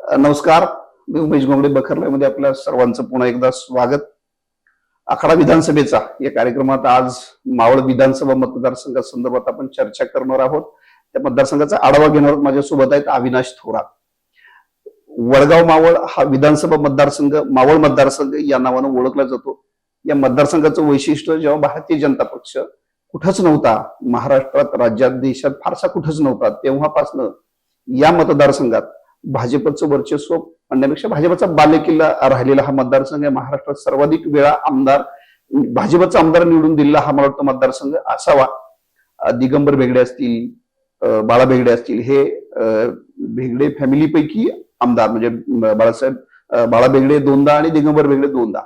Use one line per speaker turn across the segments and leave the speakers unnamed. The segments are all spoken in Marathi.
नमस्कार मी उमेश गोंगडे बखरलामध्ये आपल्या सर्वांचं पुन्हा एकदा स्वागत. आखाडा विधानसभेचा या कार्यक्रमात आज मावळ विधानसभा मतदारसंघासंदर्भात आपण चर्चा करणार आहोत. त्या मतदारसंघाचा आढावा घेणार माझ्यासोबत आहेत अविनाश थोरात. वडगाव मावळ हा विधानसभा मतदारसंघ मावळ मतदारसंघ या नावानं ओळखला जातो. या मतदारसंघाचं वैशिष्ट्य जेव्हा भारतीय जनता पक्ष कुठंच नव्हता महाराष्ट्रात राज्यात देशात फारसा कुठंच नव्हता तेव्हापासनं या मतदारसंघात भाजपचं वर्चस्व म्हणण्यापेक्षा भाजपचा बालेकिल्ला राहिलेला हा मतदारसंघ आहे. महाराष्ट्रात सर्वाधिक वेळा आमदार भाजपचा आमदार निवडून दिलेला हा मला वाटतं मतदारसंघ असावा. दिगंबर भेगडे असतील बाळा भेगडे असतील हे अं, भेगडे फॅमिलीपैकी आमदार म्हणजे बाळासाहेब बाळा भेगडे दोनदा आणि दिगंबर भेगडे दोनदा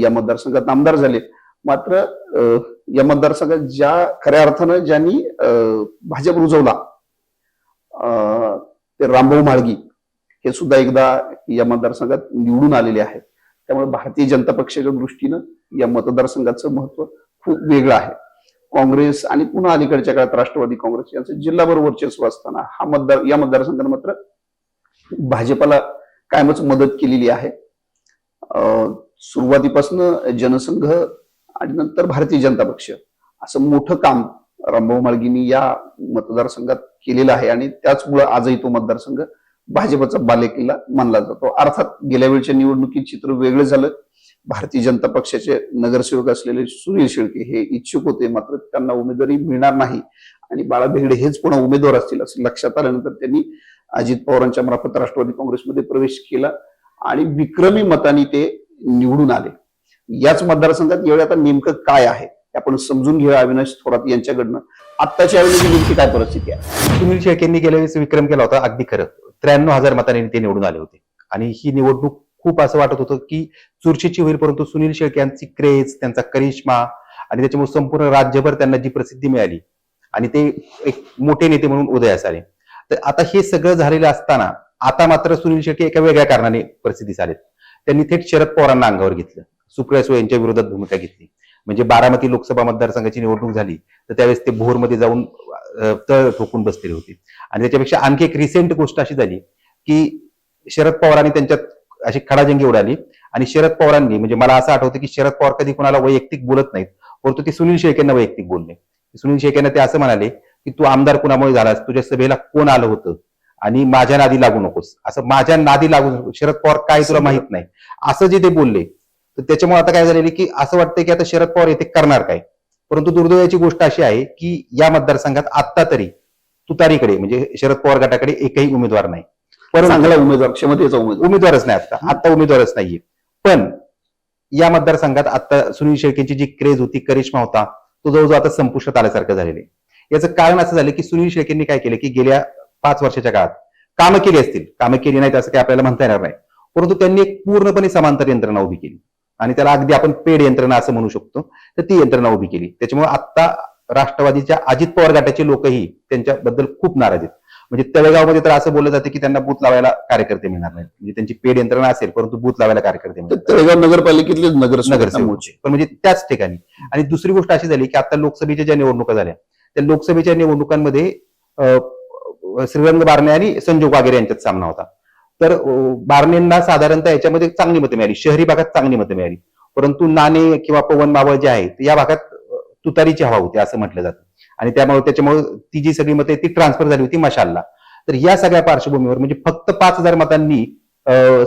या मतदारसंघात आमदार झाले. मात्र अं, या मतदारसंघात ज्या खऱ्या अर्थानं ज्यांनी अं, भाजप रुजवला अं, ते रामभाऊ म्हाळगी हे सुद्धा एकदा या मतदारसंघात निवडून आलेले आहेत. त्यामुळे भारतीय जनता पक्षाच्या दृष्टीनं या मतदारसंघाचं महत्त्व खूप वेगळं आहे. काँग्रेस आणि पुन्हा अलीकडच्या काळात राष्ट्रवादी काँग्रेस यांचं जिल्हाभर वर्चस्व असताना हा मतदार या मतदारसंघात मात्र भाजपला कायमच मदत केलेली आहे. सुरुवातीपासून जनसंघ आणि नंतर भारतीय जनता पक्ष असं मोठं काम रामभाऊ माळगींनी या मतदारसंघात केलेला आहे आणि त्याचमुळे आजही तो मतदारसंघ भाजपचा बालेकिल्ला मानला जातो. अर्थात गेल्या वेळच्या निवडणुकीत चित्र वेगळं झालं. भारतीय जनता पक्षाचे नगरसेवक असलेले सुनील शेळके हे इच्छुक होते मात्र त्यांना उमेदवारी मिळणार नाही. आणि बाळा भेगडे हेच पुन्हा उमेदवार असतील असं लक्षात आल्यानंतर त्यांनी अजित पवारांच्या मार्फत राष्ट्रवादी काँग्रेसमध्ये प्रवेश केला आणि विक्रमी मताने ते निवडून आले. याच मतदारसंघात एवढे आता नेमकं काय आहे? आपण समजून घेऊया अविनाश थोरात यांच्याकडनं. आत्ताच्या वेळेची नेमकी काय परिस्थिती आहे?
सुनील शेळकेंनी गेल्या वेळेस विक्रम केला होता अगदी खरं. त्र्याण्णव हजार मतांनी ते निवडून आले होते. आणि ही निवडणूक खूप असं वाटत होतं की चुरशीची होईल परंतु सुनील शेळके यांची क्रेज त्यांचा करिश्मा आणि त्याच्यामुळे संपूर्ण राज्यभर त्यांना जी प्रसिद्धी मिळाली आणि ते एक मोठे नेते म्हणून उदयास आले. तर आता हे सगळं झालेलं असताना आता मात्र सुनील शेळके एका वेगळ्या कारणाने प्रसिद्धीस झालेत त्यांनी थेट शरद पवारांना अंगावर घेतलं. सुप्रिया सुळे यांच्या विरोधात भूमिका घेतली. म्हणजे बारामती लोकसभा मतदारसंघाची निवडणूक झाली तर त्यावेळेस ते भोरमध्ये जाऊन तळ ठोकून बसलेले होते. आणि त्याच्यापेक्षा आणखी एक रिसेंट गोष्ट अशी झाली की शरद पवारांनी त्यांच्यात अशी खडाजंगी उडाली. आणि शरद पवारांनी म्हणजे मला असं आठवतं की शरद पवार कधी कोणाला वैयक्तिक बोलत नाहीत परंतु ते सुनील शेळकेंना वैयक्तिक बोलले. सुनील शेळकेंना ते असं म्हणाले की तू आमदार कुणामुळे झालास? तुझ्या सभेला कोण आलं होतं? आणि माझ्या नादी लागू नकोस. असं माझ्या नादी लागू शरद पवार काय तुला माहीत नाही. असं जे ते बोलले तर त्याच्यामुळे आता काय झालेलं की असं वाटतंय की आता शरद पवार येथे करणार काय? परंतु दुर्दैवाची गोष्ट अशी आहे की या मतदारसंघात आत्ता तरी तुतारीकडे म्हणजे शरद पवार गटाकडे एकही उमेदवार नाही. परंतु
चांगला उमेदवार क्षमतेचा उमेदवार.
उमेदवारच नाही आता आता उमेदवारच नाहीये. पण या मतदारसंघात आता सुनील शेळकेंची जी क्रेज होती करिश्मा होता तो जवळजवळ आता संपुष्टात आल्यासारखं झालेलं याचं कारण असं झालं की सुनील शेळकेंनी काय केलं की गेल्या पाच वर्षाच्या काळात कामं केली असतील. कामं केली नाहीत असं काही आपल्याला म्हणता येणार नाही. परंतु त्यांनी एक पूर्णपणे समांतर यंत्रणा उभी केली. आणि त्याला अगदी आपण पेड यंत्रणा असं म्हणू शकतो. तर ती यंत्रणा उभी केली. त्याच्यामुळे आता राष्ट्रवादीच्या अजित पवार गटाचे लोकही त्यांच्याबद्दल खूप नाराज आहेत. म्हणजे तळेगावमध्ये तर असं बोललं जातं की त्यांना बूथ लावायला कार्यकर्ते मिळणार नाहीत. म्हणजे त्यांची पेड यंत्रणा असेल परंतु बूथ लावायला कार्यकर्ते मिळणार
तळेगाव नगरपालिकेतले नगरसेवक
नगरसेवक.
मूळचे.
पण म्हणजे त्याच ठिकाणी. आणि दुसरी गोष्ट अशी झाली की आता लोकसभेच्या ज्या निवडणुका झाल्या त्या लोकसभेच्या निवडणुकांमध्ये श्रीरंग बारणे आणि संजोग वागेरे यांच्यात सामना होता. तर अं, साधारणतः याच्यामध्ये चांगली मतं मिळाली. शहरी भागात चांगली मतं मिळाली. परंतु नाणे किंवा पवन मावळ जे आहेत या भागात तुतारीची हवा होती असं म्हटलं जातं. आणि त्यामुळे त्याच्यामुळे ती जी सगळी मतं ती ट्रान्सफर झाली होती मशालला. तर या सगळ्या पार्श्वभूमीवर म्हणजे फक्त पाच हजार मतांनी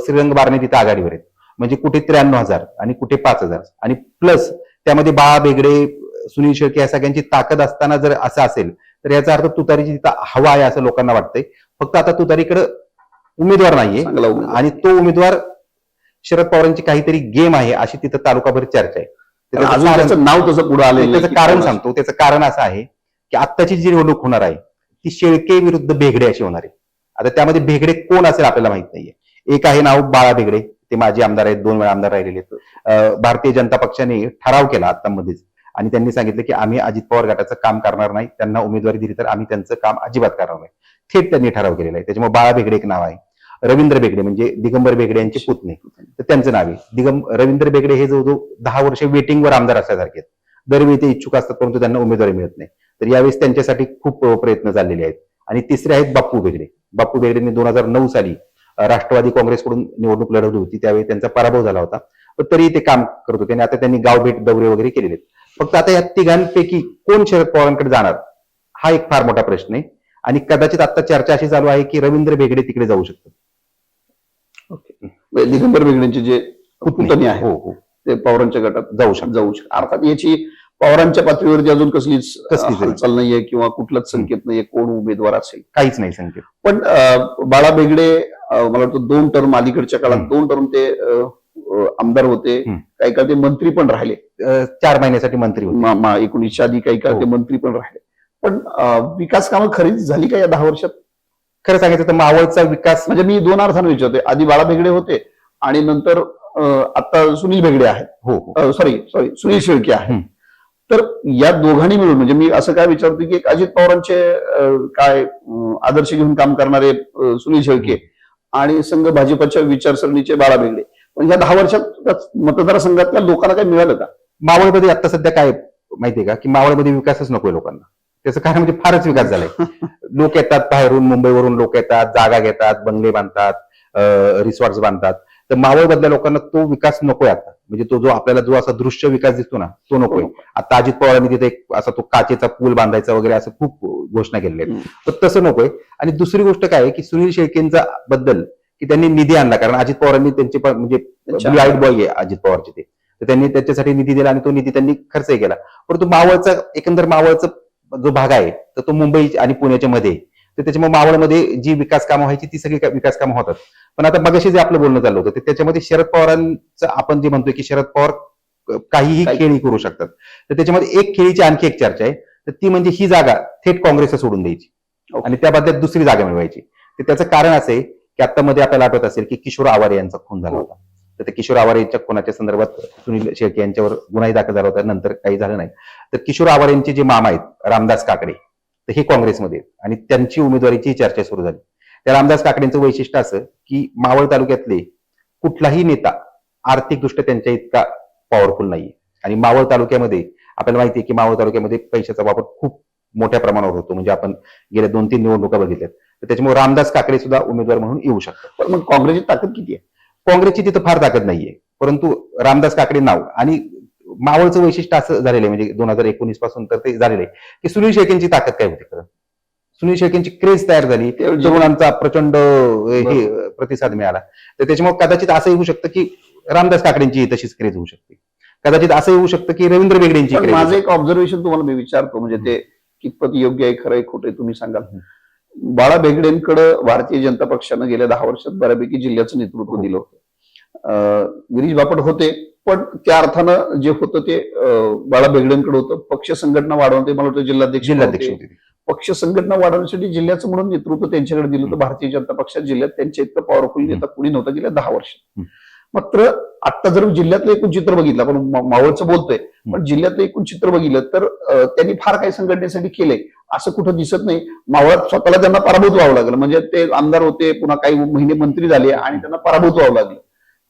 श्रीरंग बारणे तिथे आघाडीवर आहेत. म्हणजे कुठे त्र्याण्णव हजार आणि कुठे पाच हजार. आणि प्लस त्यामध्ये बाळा बेगडे सुनील शेळके या सगळ्यांची ताकद असताना जर असं असेल तर याचा अर्थ तुतारीची तिथं हवा आहे असं लोकांना वाटतंय. फक्त आता तुतारीकडे उमेदवार नाहीये.
चांगला उमेदवार.
आणि तो उमेदवार शरद पवारांची काहीतरी गेम आहे अशी तिथं तालुकाभर चर्चा आहे. त्याचं
अजून
कारण-
त्याचं नाव तसं पुढे आलेलं
त्याचं कारण सांगतो. त्याचं कारण असं आहे की आत्ताची जी निवडणूक होणार आहे ती शेळके विरुद्ध बेगडे अशी होणार आहे. आता त्यामध्ये बेगडे कोण असेल आपल्याला माहीत नाहीये. एक आहे नाव बाळा बेगडे ते माजी आमदार आहेत दोन वेळा आमदार राहिलेले आहेत. अं, भारतीय जनता पक्षाने ठराव केला आता मध्येच. आणि त्यांनी सांगितलं की आम्ही अजित पवार गटाचं काम करणार नाही. त्यांना उमेदवारी दिली तर आम्ही त्यांचं काम अजिबात करणार नाही. थेट त्यांनी ठराव केलेला आहे. त्याच्यामुळे बाळा बेगडे एक नाव आहे. रवींद्र बेगडे म्हणजे दिगंबर बेगडे यांचे पुतणे. तर त्यांचं नाव आहे. दिगं रवींद्र बेगडे हे जवळजवळ दहा वर्ष वेटिंगवर आमदार असल्यासारखे आहेत. दरवेळी ते इच्छुक असतात परंतु त्यांना उमेदवारी मिळत नाही. तर यावेळेस त्यांच्यासाठी खूप प्रयत्न चाललेले आहेत. आणि तिसरे आहेत बाप्पू बेगडे. बाप्पू बेगडेंनी दोन हजार नऊ साली राष्ट्रवादी काँग्रेसकडून निवडणूक लढवली होती. त्यावेळी त्यांचा पराभव झाला होता. पण तरी ते काम करत होते. आणि आता त्यांनी गाव भेट दौरे वगैरे केलेले आहेत. फक्त आता या तिघांपैकी कोण शरद पवारांकडे जाणार हा एक फार मोठा प्रश्न आहे. आणि कदाचित आता चर्चा अशी चालू आहे की रवींद्र बेगडे तिकडे जाऊ शकतात.
दिगंबर बेगडेंचे जे पुतणी. आहे
हो हो.
ते पवारांच्या गटात
जाऊ शकतात.
जाऊ शकतात. अर्थात याची पवारांच्या पातळीवरती अजून कसलीच
कसलीच
हालचाल नाहीये किंवा कुठलाच संकेत नाहीये कोण उमेदवार असेल.
काहीच नाही संकेत.
पण अं, बाळा बेगडे अं, मला वाटतं दोन टर्म अलीकडच्या काळात
हम्म.
दोन टर्म ते अं, अं, आमदार होते.
हम्म.
काही काळ ते मंत्री पण राहिले.
अं, चार महिन्यासाठी मंत्री होते.
मा- मा- एकोणीसच्या आधी काही काळ
हो.
ते मंत्री पण राहिले. पण अं, विकास कामं खरीच झाली का या दहा वर्षात?
खरं सांगायचं तर मावळचा विकास
म्हणजे मी दोन अर्थाने विचारतोय. आधी बाळा बेगडे होते आणि नंतर आता सुनील बेगडे आहेत.
हो हो.
सॉरी सॉरी सुनील शेळके आहे. तर या दोघांनी मिळून म्हणजे मी असं काय विचारतो की एक अजित पवारांचे काय आदर्श घेऊन काम करणारे सुनील शेळके आणि संघ भाजपच्या विचारसरणीचे बाळा बेगडे पण या दहा वर्षात मतदारसंघातल्या लोकांना काय मिळालं का?
मावळमध्ये आता सध्या काय माहितीये का? की मावळमध्ये विकासच नकोय लोकांना. त्याचं कारण म्हणजे फारच विकास झालाय. लोक येतात बाहेरून मुंबईवरून लोक येतात जागा घेतात बंगले बांधतात रिसॉर्ट्स बांधतात. तर मावळमधल्या लोकांना तो विकास नकोय आता. म्हणजे तो जो आपल्याला जो असा दृश्य विकास दिसतो ना तो नकोय. आता अजित पवारांनी तिथे एक असा तो काचेचा पूल बांधायचा वगैरे असं खूप घोषणा केलेल्या आहेत. तर तसं नकोय. आणि दुसरी गोष्ट काय आहे की सुनील शेळकेंचा बद्दल की त्यांनी निधी आणला. कारण अजित पवारांनी त्यांचे पण म्हणजे आईड बॉय आहे अजित पवारचे ते. तर त्यांनी त्याच्यासाठी निधी दिला आणि तो निधी त्यांनी खर्चही केला. परंतु मावळचा एकंदर मावळचा जो भाग आहे तर तो मुंबई आणि पुण्याच्या मध्ये. तर त्याच्यामुळे मावळमध्ये जी विकास कामं व्हायची ती सगळी विकास कामं होतात. पण आता मगाशी जे आपलं बोलणं चाललं होतं ते त्याच्यामध्ये शरद पवारांचं आपण जे म्हणतोय की शरद पवार काहीही
काही-
खेळी करू शकतात. तर त्याच्यामध्ये एक खेळीची आणखी एक चर्चा आहे. तर ती म्हणजे ही जागा थेट काँग्रेसला सोडून द्यायची. आणि त्या बदल्यात दुसरी जागा मिळवायची. तर त्याचं कारण असं आहे की आता मध्ये आपल्याला आठवत असेल की किशोर आवारे यांचा खून झाला होता. तर किशोर आवारे यांच्या कोणाच्या संदर्भात सुनील शेळके यांच्यावर गुन्हाही दाखल झाला होता. नंतर काही झालं नाही. तर किशोर आवारे यांचे जे मामा आहेत रामदास काकडे तर हे काँग्रेसमध्ये आणि त्यांची उमेदवारीची चर्चा सुरू झाली. त्या रामदास काकडेंचं वैशिष्ट्य असं की मावळ तालुक्यातले कुठलाही नेता आर्थिकदृष्ट्या त्यांच्या इतका पॉवरफुल नाहीये. आणि मावळ तालुक्यामध्ये आपल्याला माहिती आहे की मावळ तालुक्यामध्ये पैशाचा वापर खूप मोठ्या प्रमाणावर होतो. म्हणजे आपण गेल्या दोन तीन निवडणुका बघितल्यात. तर त्याच्यामुळे रामदास काकडे सुद्धा उमेदवार म्हणून येऊ शकतात.
पण मग काँग्रेसची ताकद किती आहे?
काँग्रेसची तिथं फार ताकद नाहीये. परंतु रामदास काकडे नाव आणि मावळचं वैशिष्ट्य असं झालेलं आहे म्हणजे दोन हजार एकोणीसपासून तर ते झालेलं आहे की सुनील शेळकेंची ताकद काय होती खरं? सुनील शेळकेंची क्रेज तयार झाली तरुणांचा प्रचंड हे प्रतिसाद मिळाला. तर त्याच्यामुळे कदाचित असं होऊ शकतं की रामदास काकडेंची तशीच क्रेज होऊ शकते. कदाचित असं होऊ शकतं की रवींद्र बेगडेंची
माझं एक ऑब्झर्वेशन तुम्हाला मी विचारतो म्हणजे ते कितपत योग्य आहे खरं आहे खोटं तुम्ही सांगाल. बाळा बेगडेंकडे भारतीय जनता पक्षानं गेल्या दहा वर्षात बऱ्यापैकी जिल्ह्याचं नेतृत्व. दिलं होतं. अं, गिरीश बापट होते पण त्या अर्थानं जे होतं ते बाळा बेगडेंकडे होतं. पक्ष संघटना वाढवते मला वाटतं जिल्हाध्यक्ष
जिल्हाध्यक्ष
पक्ष संघटना वाढवण्यासाठी जिल्ह्याचं म्हणून नेतृत्व त्यांच्याकडे दिलं होतं. भारतीय जनता पक्षात जिल्ह्यात त्यांच्या इतकं पॉवरफुल नेता कुणी नव्हतं गेल्या दहा वर्ष
हम्म.
मात्र आता जर जिल्ह्यातलं एकूण चित्र बघितलं आपण मावळचं बोलतोय पण जिल्ह्यातलं एकूण चित्र बघितलं तर त्यांनी फार काही संघटनेसाठी केलंय असं कुठं दिसत नाही. मावळात स्वतःला त्यांना पराभूत व्हावं लागलं. म्हणजे ते आमदार होते पुन्हा काही महिने मंत्री झाले आणि त्यांना पराभूत व्हावं लागलं.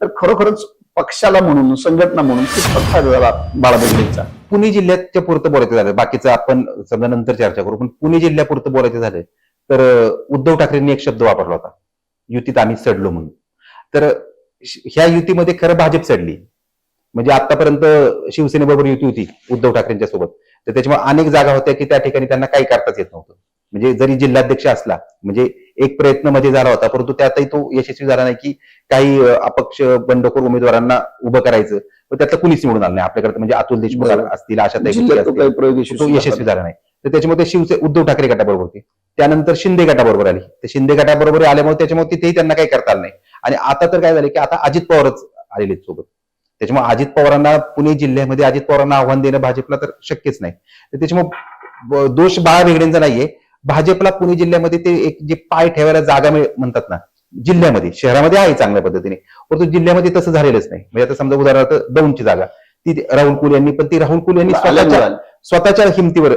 तर खरोखरच पक्षाला म्हणून संघटना म्हणून कितपत झाला बाळा
पुणे जिल्ह्याच्या पुरतं बोलायचं झालं. बाकीचं आपण समजा नंतर चर्चा करू पण पुणे जिल्ह्यापुरतं बोलायचं झालं तर उद्धव ठाकरेंनी एक शब्द वापरला होता. युतीत आम्ही चढलो म्हणून. तर ह्या युतीमध्ये खरं भाजप चढली म्हणजे आतापर्यंत शिवसेनेबरोबर युती होती उद्धव ठाकरेंच्या सोबत. तर त्याच्यामुळे अनेक जागा होत्या की त्या ठिकाणी त्यांना काही करताच येत नव्हतं. म्हणजे जरी जिल्हाध्यक्ष असला म्हणजे एक प्रयत्नमध्ये झाला होता परंतु त्यातही तो यशस्वी झाला नाही की काही अपक्ष बंडखोर उमेदवारांना उभं करायचं. पण त्यातलं कुणीच निवडून आलं नाही आपल्याकडे. म्हणजे अतुल देशमुख. असतील
जिल्ह्यात तो यशस्वी झाला.
नाही. तर त्याच्यामुळे ते शिवसे उद्धव ठाकरे गटाबरोबर होते. त्यानंतर शिंदे गटाबरोबर आली. तर शिंदे गटाबरोबर आल्यामुळे त्याच्यामुळे तिथेही त्यांना काही करता आलं नाही. आणि आता तर काय झालं की आता अजित पवारच आलेले सोबत. त्याच्यामुळे अजित पवारांना पुणे जिल्ह्यामध्ये अजित पवारांना आव्हान देणं भाजपला तर शक्यच नाही. तर त्याच्यामुळे दोष बाळा वेगळ्यांचा नाहीये. भाजपला पुणे जिल्ह्यामध्ये ते एक जे पाय ठेवायला जागा म्हणतात ना जिल्ह्यामध्ये शहरामध्ये आहे चांगल्या पद्धतीने. परंतु जिल्ह्यामध्ये तसं झालेलंच नाही. म्हणजे आता समजा उदाहरणार्थ दौंडची जागा. ती राहुल कुल यांनी पण ती राहुल कुल यांनी स्वतःच्या. स्वतःच्या हिमतीवर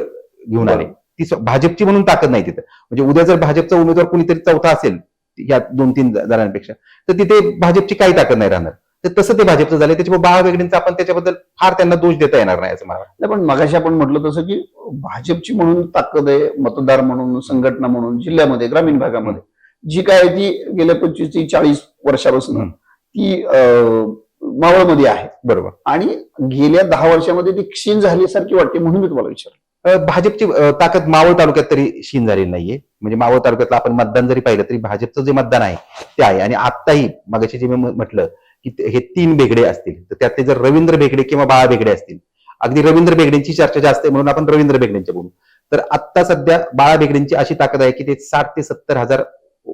घेऊन आले. ती भाजपची म्हणून ताकद नाही तिथं. म्हणजे उद्या जर भाजपचा उमेदवार कुणीतरी चौथा असेल या दोन तीन जणांपेक्षा. तर तिथे भाजपची काही ताकद नाही राहणार. तर तसं ते भाजपचं झालं त्याच्यामुळे बाळा वेगळींचा आपण त्याच्याबद्दल फार त्यांना दोष देता येणार नाही असं मला.
नाही, पण मगाशी आपण म्हटलं तसं की भाजपची म्हणून ताकद आहे मतदार म्हणून संघटना म्हणून जिल्ह्यामध्ये ग्रामीण भागामध्ये. जी काय आहे ती गेल्या पंचवीस ते चाळीस वर्षापासून. ती मावळमध्ये आहे.
बरोबर.
आणि गेल्या दहा वर्षामध्ये ती क्षीण झाल्यासारखी वाटते म्हणून मी तुम्हाला विचारलं.
भाजपची ताकद मावळ तालुक्यात तरी क्षीण झालेली नाहीये. म्हणजे मावळ तालुक्यातलं आपण मतदान जरी पाहिलं तरी भाजपचं जे मतदान आहे ते आहे. आणि आत्ताही मगाशी जे मी म्हटलं की ते- हे तीन बेगडे असतील. तर त्यातले जर रवींद्र बेगडे किंवा बाळा बेगडे असतील. अगदी रवींद्र बेगडेंची चर्चा जास्त आहे म्हणून आपण रवींद्र बेगडेंच्या बोलू. तर आत्ता सध्या बाळा बेगडेंची अशी ताकद आहे की ते साठ ते सत्तर हजार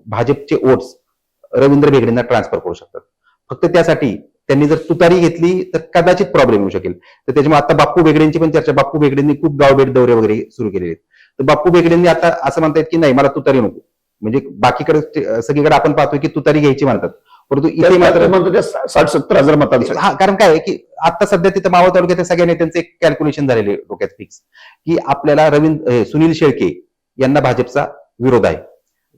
भाजपचे वोट्स रवींद्र बेगडेंना ट्रान्सफर करू शकतात. फक्त त्यासाठी त्यांनी जर तुतारी घेतली तर कदाचित प्रॉब्लेम येऊ शकेल. तर त्याच्यामुळे आता बाप्पू बेगडेंची पण चर्चा. बाप्पू बेगडेंनी खूप गावभेट दौरे वगैरे सुरू केलेले आहेत. तर बाप्पू बेगडेंनी आता असं म्हणतायत की नाही मला तुतारी नको. म्हणजे बाकीकडे सगळीकडे आपण पाहतोय की तुतारी घ्यायची म्हणतात. परंतु इथे मात्र
म्हणतो त्या सा- साठ सत्तर हजार मतांचं
हा कारण काय की आता सध्या तिथं मावळ तालुक्यात सगळ्या नेत्यांचं एक कॅल्क्युलेशन झालेले डोक्यात फिक्स की आपल्याला रवींद्र सुनील शेळके यांना भाजपचा विरोध आहे.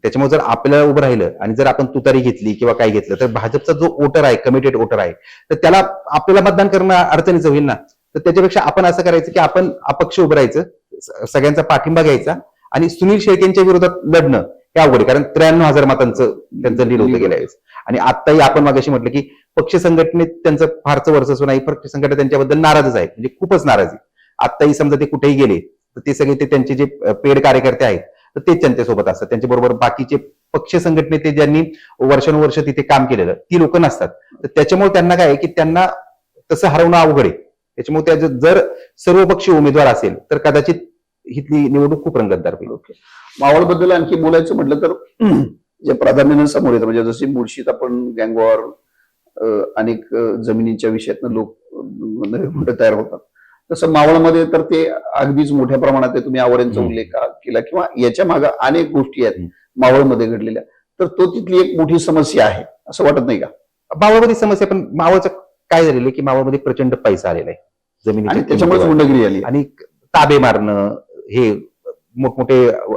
त्याच्यामुळे जर आपल्याला उभं राहिलं आणि जर आपण तुतारी घेतली किंवा काय घेतलं तर भाजपचा जो वोटर आहे कमिटेड वोटर आहे तर त्याला आपल्याला मतदान करणं अडचणीचं होईल ना? तर त्याच्यापेक्षा आपण असं करायचं की आपण अपक्ष उभं राहायचं सगळ्यांचा पाठिंबा घ्यायचा आणि सुनील शेळकेंच्या विरोधात लढणं हे अवघड आहे. कारण त्र्याण्णव हजार मतांचं त्यांचं लीड होतं गेल्या वेळेस. आणि आताही आपण मागाशी म्हटलं की पक्ष संघटनेत त्यांचं फारचं वर्चस्व नाही पक्ष संघटना त्यांच्याबद्दल नाराजच आहे. म्हणजे खूपच नाराज आहे. आताही समजा ते कुठेही गेले तर ते सगळे ते त्यांचे जे पेड कार्यकर्ते आहेत तर तेच त्यांच्यासोबत असतात. त्यांच्याबरोबर बाकीचे पक्ष संघटने ते ज्यांनी वर्षानुवर्ष तिथे काम केलेलं ती लोक नसतात. तर त्याच्यामुळे त्यांना काय आहे की त्यांना तसं हरवणं अवघड आहे. त्याच्यामुळे त्या जर- सर्वपक्षीय उमेदवार असेल तर कदाचित हितली निवडणूक खूप रंगतदार होईल.
ओके. मावळबद्दल आणखी बोलायचं म्हटलं तर जे प्राधान्यानं समोर येतं म्हणजे जशी मुळशीत आपण गँगवॉर अनेक जमिनींच्या विषयातनं लोक तयार होतात. तसं मावळमध्ये तर ते अगदीच मोठ्या प्रमाणात आहे. तुम्ही आवड्यांचा. उल्लेख केला किंवा याच्या मागे अनेक गोष्टी आहेत. मावळमध्ये घडलेल्या. तर तो तिथली एक मोठी समस्या आहे असं वाटत नाही का?
मावळमध्ये समस्या पण मावळचं काय झालेलं की मावळमध्ये प्रचंड पैसा आलेला आहे.
आणि
जमिनी
त्याच्यामुळे गुंडगिरी आली
आणि ताबे मारणं हे मोठमोठे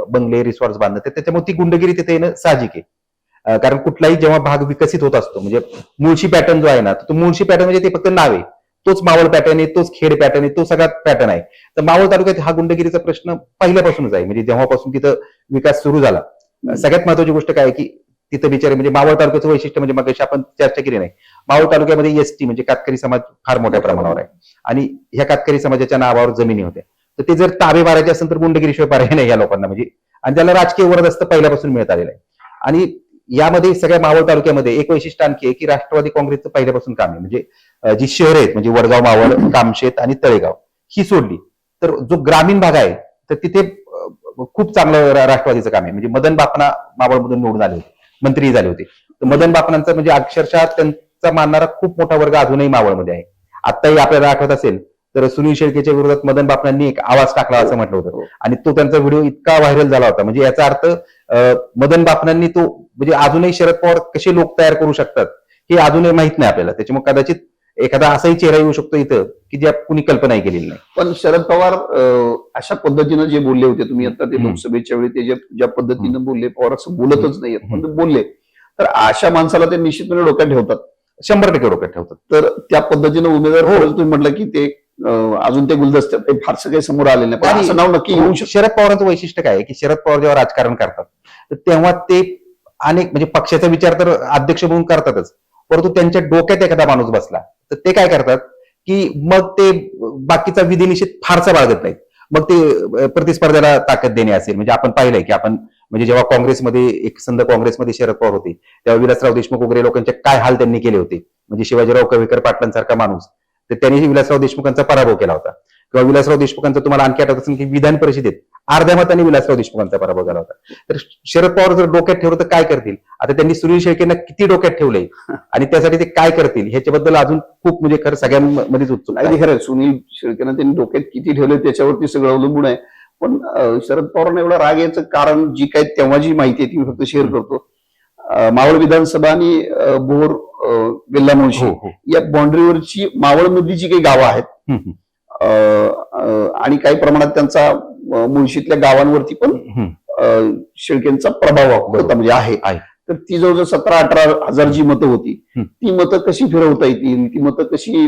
बंगले रिसॉर्ट बांधणं तर त्याच्यामुळे ती गुंडगिरी तिथे येणं साहजिक आहे. कारण कुठलाही जेव्हा भाग विकसित होत असतो म्हणजे मुळशी पॅटर्न जो आहे ना तो मुळशी पॅटर्न म्हणजे ते फक्त नाव. आहे तोच मावळ पॅटर्न आहे तोच खेड पॅटर्न आहे तो सगळा पॅटर्न आहे. तर मावळ तालुक्यात हा गुंडगिरीचा प्रश्न पहिल्यापासूनच आहे. म्हणजे जेव्हापासून तिथं विकास सुरू झाला. सगळ्यात महत्वाची गोष्ट काय की तिथं बिचारे म्हणजे मावळ तालुक्याचं वैशिष्ट्य म्हणजे मग आपण चर्चा केली नाही. मावळ तालुक्यामध्ये एसटी म्हणजे कातकरी समाज फार मोठ्या प्रमाणावर आहे. आणि ह्या कातकरी समाजाच्या नावावर जमिनी होत्या. तर ते जर ताबे मारायचे असेल तर गुंडगिरीशिवाय पर्याय नाही या लोकांना. म्हणजे आणि त्याला राजकीय वरदस्त पहिल्यापासून मिळत आलेलं आहे. आणि यामध्ये सगळ्या मावळ तालुक्यामध्ये एक वैशिष्ट्य आणखी आहे की राष्ट्रवादी काँग्रेसचं पहिल्यापासून काम आहे. म्हणजे जी शहर आहेत म्हणजे वडगाव मावळ कामशेत आणि तळेगाव ही सोडली. तर जो ग्रामीण भाग आहे तर तिथे खूप चांगलं राष्ट्रवादीचं काम आहे. म्हणजे मदन बापना मावळमधून निवडून आले होते. मंत्री झाले होते. तर मदन बापनांचा म्हणजे अक्षरशः त्यांचा मानणारा खूप मोठा वर्ग अजूनही मावळमध्ये आहे. आताही आपल्याला आठवत असेल तर सुनील शेळकेच्या विरोधात मदन बापनांनी एक आवाज टाकला असं म्हटलं होतं. आणि तो त्यांचा व्हिडिओ इतका व्हायरल झाला होता. म्हणजे याचा अर्थ मदन बापनांनी तो म्हणजे अजूनही शरद पवार कसे लोक तयार करू शकतात हे अजूनही माहीत नाही आपल्याला. त्याच्यामुळे कदाचित एखादा असाही चेहरा येऊ शकतो इथं की ज्या कुणी कल्पनाही केलेली नाही.
पण शरद पवार अशा पद्धतीनं जे बोलले होते तुम्ही आता ते. लोकसभेच्या वेळी ते जे ज्या पद्धतीनं बोलले पवार असं बोलतच नाहीयेत पण बोलले. तर अशा माणसाला ते निश्चितपणे डोक्यात ठेवतात.
शंभर टक्के डोक्यात ठेवतात.
तर त्या पद्धतीनं उमेदवार खरंच तुम्ही म्हटलं की ते अजून ते गुलदस्त्यात फारसं काही समोर आलेलं नाही. पण असं नाव नक्की येऊ
शरद पवारांचं वैशिष्ट्य काय आहे की शरद पवार जेव्हा राजकारण करतात तेव्हा ते अनेक म्हणजे पक्षाचा विचार तर अध्यक्ष म्हणून करतातच. परंतु त्यांच्या डोक्यात एखादा माणूस बसला. तर ते काय करतात की मग ते बाकीचा विधिनिषेध फारसा बाळगत नाहीत. मग ते प्रतिस्पर्ध्याला ताकद देणे असेल. म्हणजे आपण पाहिलंय की आपण म्हणजे जेव्हा काँग्रेसमध्ये एक संद काँग्रेसमध्ये शरद पवार होते तेव्हा विलासराव देशमुख वगैरे लोकांचे काय हाल त्यांनी केले होते? म्हणजे शिवाजीराव कवेकर पाटलांसारखा माणूस. तर त्यांनी विलासराव देशमुखांचा पराभव केला होता. किंवा विलासराव देशमुखांचा तुम्हाला आणखी आठवत असेल की विधान परिषदेत अर्ध्या मताने विलासराव देशमुखांचा पराभव झाला होता. तर शरद पवार जर डोक्यात ठेवलं तर काय करतील? आता त्यांनी सुनील शेळकेंना किती डोक्यात ठेवलंय? आणि त्यासाठी ते काय करतील? ह्याच्याबद्दल अजून खूप म्हणजे खरं सगळ्यांमध्येच उत्सुक
अगदी खरं आहे. सुनील शेळकेनं त्यांनी डोक्यात किती ठेवले त्याच्यावरती सगळं अवलंबून आहे. पण शरद पवारांना एवढं राग यायचं कारण जी काही तेव्हा जी माहिती आहे ती मी फक्त शेअर करतो. मावळ विधानसभा आणि भोर वेल्ला मुळशी
हो हो.
या बाउंड्रीवरची मावळमधली जी काही गावं आहेत आणि काही प्रमाणात त्यांचा मुळशीतल्या गावांवरती पण शेळकेंचा प्रभाव होता म्हणजे आहे. तर ती जवळजवळ सतरा अठरा हजार जी मतं होती. ती मतं कशी फिरवता येतील ती मतं कशी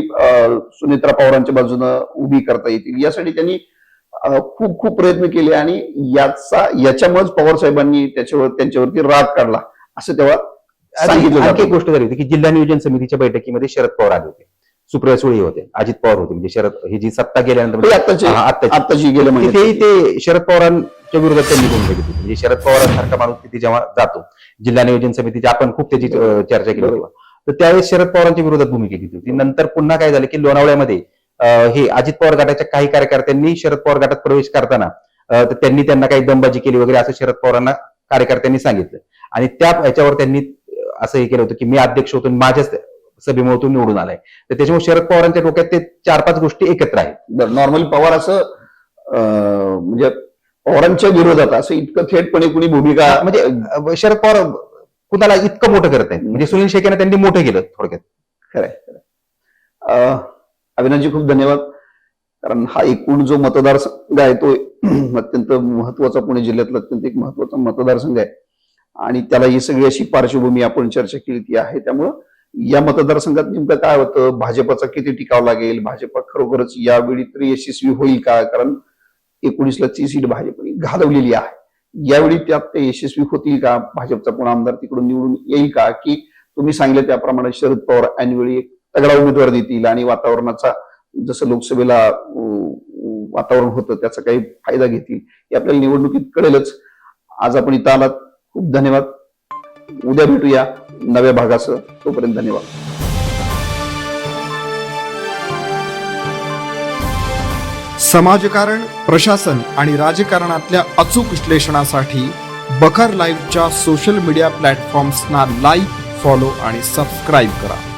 सुनेत्रा पवारांच्या बाजूनं उभी करता येतील यासाठी त्यांनी खूप खूप प्रयत्न केले आणि याचा याच्यामुळेच पवार साहेबांनी त्याच्यावर त्यांच्यावरती राग काढला असं तेव्हा सांगितलं.
गोष्ट झाली होती की जिल्हा नियोजन समितीच्या बैठकीमध्ये शरद पवार आले होते सुप्रिया सुळे होते अजित पवार होते म्हणजे शरद ही जी सत्ता गेल्यानंतर
आत्ताचे महिन्यात
तिथेही ते शरद पवारांच्या विरोधात त्यांनी भूमिका घेतली. म्हणजे शरद पवारांसारखा माणूस तिथे जेव्हा जातो जिल्हा नियोजन समितीची आपण खूप त्याची चर्चा केली होती. तर त्यावेळेस शरद पवारांच्या विरोधात भूमिका घेतली होती. नंतर पुन्हा काय झालं की लोणावळ्यामध्ये हे अजित पवार गटाच्या काही कार्यकर्त्यांनी शरद पवार गटात प्रवेश करताना तर त्यांनी त्यांना काही दमबाजी केली वगैरे असं शरद पवारांना कार्यकर्त्यांनी सांगितलं. आणि त्या ह्याच्यावर त्यांनी असं हे केलं होतं की मी अध्यक्ष होतो माझ्याच सभेमुळे तो निवडून आलाय. तर त्याच्यामुळे शरद पवारांच्या डोक्यात ते चार पाच गोष्टी एकत्र आहेत.
नॉर्मली पवार असं म्हणजे पवारांच्या विरोधात असं इतकं थेटपणे कुणी भूमिका
म्हणजे शरद पवार कुणाला इतकं मोठं करत नाहीत. म्हणजे सुनील शेखेने त्यांनी मोठं केलं थोडक्यात.
खरंय खरंय. अं, अविनाशजी खूप धन्यवाद. कारण हा एकूण जो मतदारसंघ आहे तो अत्यंत महत्त्वाचा पुणे जिल्ह्यातला अत्यंत एक महत्त्वाचा मतदारसंघ आहे. आणि त्याला ही सगळी अशी पार्श्वभूमी आपण चर्चा केली ती आहे. त्यामुळं या मतदारसंघात नेमकं काय होतं? भाजपचा किती टिकाव लागेल? भाजप खरोखरच यावेळी तरी यशस्वी होईल का? कारण एकोणीसला ती सीट भाजपने घालवलेली आहे. यावेळी त्यात ते यशस्वी होतील का? भाजपचा कोण आमदार तिकडून निवडून येईल का? की तुम्ही सांगितलं त्याप्रमाणे शरद पवार ऐनवेळी एक तगडा उमेदवार देतील आणि वातावरणाचा जसं लोकसभेला वातावरण होतं त्याचा काही फायदा घेतील. हे आपल्याला निवडणुकीत कळेलच. आज आपण इथं आलात. खूप धन्यवाद. उद्या भेटूया नव्या भागासह. तोपर्यंत धन्यवाद.
समाजकारण प्रशासन आणि राजकारणातल्या अचूक विश्लेषणासाठी बखर लाईव्हच्या सोशल मीडिया प्लॅटफॉर्म्सना लाईक फॉलो आणि सबस्क्राईब करा.